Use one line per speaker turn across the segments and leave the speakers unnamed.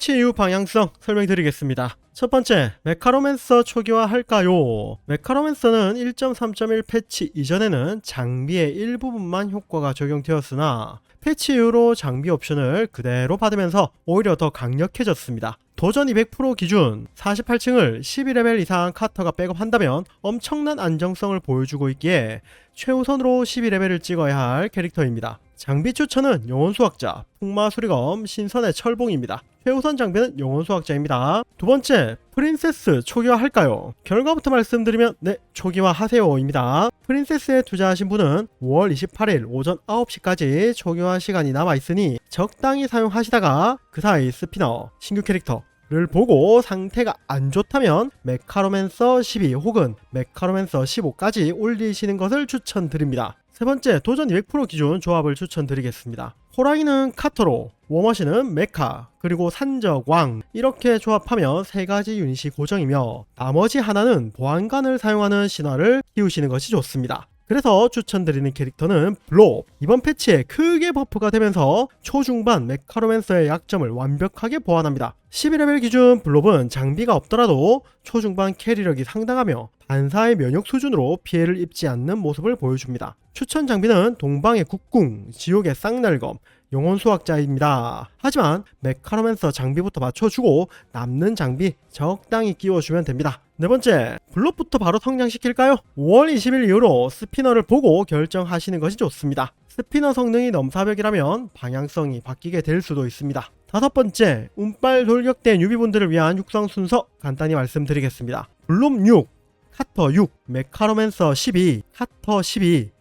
패치 이후 방향성 설명드리겠습니다. 첫 번째, 메카로맨서 초기화할까요? 메카로맨서는 1.3.1 패치 이전에는 장비의 일부분만 효과가 적용되었으나 패치 이후로 장비 옵션을 그대로 받으면서 오히려 더 강력해졌습니다. 도전 200% 기준 48층을 12레벨 이상 카터가 백업한다면 엄청난 안정성을 보여주고 있기에 최우선으로 12레벨을 찍어야 할 캐릭터입니다. 장비 추천은 영혼수학자, 풍마수리검, 신선의 철봉입니다. 최우선 장비는 영혼수학자입니다. 두 번째, 프린세스 초기화할까요? 결과부터 말씀드리면 네, 초기화하세요입니다. 프린세스에 투자하신 분은 5월 28일 오전 9시까지 초기화 시간이 남아있으니 적당히 사용하시다가 그 사이 스피너, 신규 캐릭터, 를 보고 상태가 안 좋다면 메카로맨서 12 혹은 메카로맨서 15까지 올리시는 것을 추천드립니다. 세 번째 도전 200% 기준 조합을 추천드리겠습니다. 호랑이는 카토로, 워머시는 메카, 그리고 산적왕 이렇게 조합하면 세 가지 유닛이 고정이며 나머지 하나는 보안관을 사용하는 신화를 키우시는 것이 좋습니다. 그래서 추천드리는 캐릭터는 블롭. 이번 패치에 크게 버프가 되면서 초중반 메카로맨서의 약점을 완벽하게 보완합니다. 11레벨 기준 블롭은 장비가 없더라도 초중반 캐리력이 상당하며 반사의 면역 수준으로 피해를 입지 않는 모습을 보여줍니다. 추천 장비는 동방의 국궁, 지옥의 쌍날검, 영혼 수학자입니다. 하지만 메카로맨서 장비부터 맞춰주고 남는 장비 적당히 끼워주면 됩니다. 네 번째, 블록부터 바로 성장시킬까요? 5월 20일 이후로 스피너를 보고 결정하시는 것이 좋습니다. 스피너 성능이 넘사벽이라면 방향성이 바뀌게 될 수도 있습니다. 다섯 번째, 운빨 돌격된 유비분들을 위한 육성 순서 간단히 말씀드리겠습니다. 블록 6, 카터 6, 메카로맨서 12, 카터 12, 블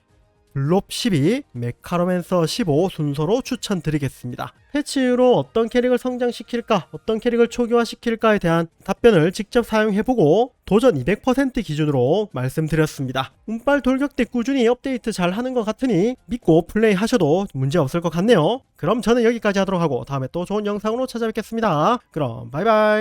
롭 12, 메카로맨서 15 순서로 추천드리겠습니다. 패치 이후로 어떤 캐릭을 성장시킬까, 어떤 캐릭을 초기화시킬까에 대한 답변을 직접 사용해보고 도전 200% 기준으로 말씀드렸습니다. 운빨 돌격 때 꾸준히 업데이트 잘 하는 것 같으니 믿고 플레이 하셔도 문제 없을 것 같네요. 그럼 저는 여기까지 하도록 하고 다음에 또 좋은 영상으로 찾아뵙겠습니다. 그럼 바이바이.